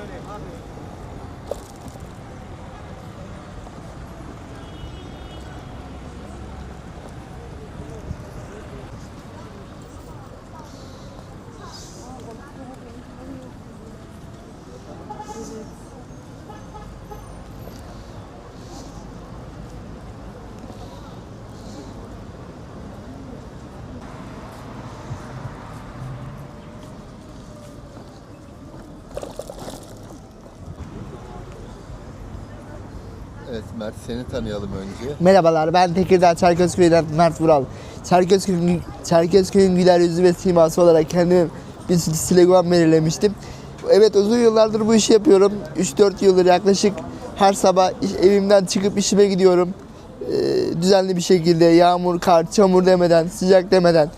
söyleyeyim abi. Evet Mert seni tanıyalım önce. Merhabalar ben Tekirdağ Çerkezköy'den Mert Vural. Çerkezköy'ün, Çerkezköy'ün güler yüzü ve siması olarak kendime bir slogan belirlemiştim. Evet uzun yıllardır bu işi yapıyorum. 3-4 yıldır yaklaşık her sabah iş- evimden çıkıp işime gidiyorum. Ee, düzenli bir şekilde yağmur, kar, çamur demeden, sıcak demeden.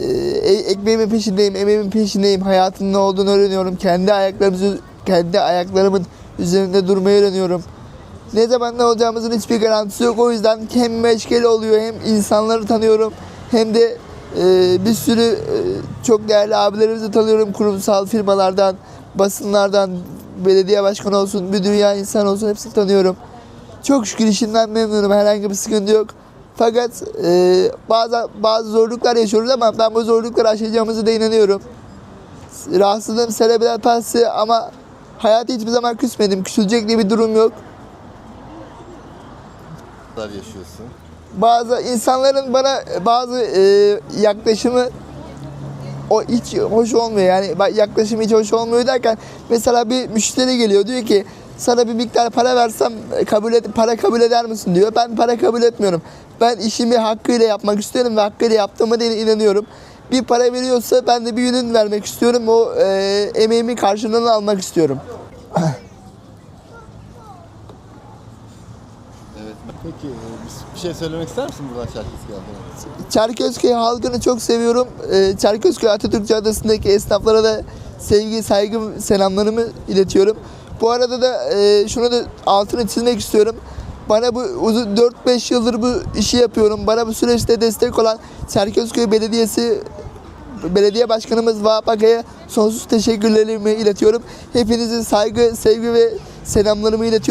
Ee, e- ekmeğimin peşindeyim, emeğimin peşindeyim. Hayatın ne olduğunu öğreniyorum. Kendi ayaklarımızı, kendi ayaklarımın üzerinde durmayı öğreniyorum. Ne zaman ne olacağımızın hiçbir garantisi yok. O yüzden hem meşgale oluyor hem insanları tanıyorum hem de e, bir sürü e, çok değerli abilerimizi tanıyorum kurumsal firmalardan, basınlardan, belediye başkanı olsun, bir dünya insan olsun hepsini tanıyorum. Çok şükür işimden memnunum. Herhangi bir sıkıntı yok. Fakat e, bazı bazı zorluklar yaşıyoruz ama ben bu zorlukları aşacağımızı da inanıyorum. Rahatsızlığım serebral palsi ama hayata hiçbir zaman küsmedim. Küsülecek diye bir durum yok. Yaşıyorsun? bazı insanların bana bazı e, yaklaşımı o hiç hoş olmuyor yani bak yaklaşımı hiç hoş olmuyor derken mesela bir müşteri geliyor diyor ki sana bir miktar para versem e, kabul et, para kabul eder misin diyor. Ben para kabul etmiyorum. Ben işimi hakkıyla yapmak istiyorum ve hakkıyla yaptığıma da inanıyorum. Bir para veriyorsa ben de bir ürün vermek istiyorum. O e, emeğimin karşılığını almak istiyorum. Evet. Peki e, bir- şey söylemek ister misin buradan Çerkezköy halkına? Çerkezköy halkını çok seviyorum. Ee, Çerkezköy Atatürk Caddesi'ndeki esnaflara da sevgi, saygı, selamlarımı iletiyorum. Bu arada da e, şunu da altını çizmek istiyorum. Bana bu uzun 4-5 yıldır bu işi yapıyorum. Bana bu süreçte destek olan Çerkezköy Belediyesi Belediye Başkanımız Vahap Akay'a sonsuz teşekkürlerimi iletiyorum. Hepinize saygı, sevgi ve selamlarımı iletiyorum.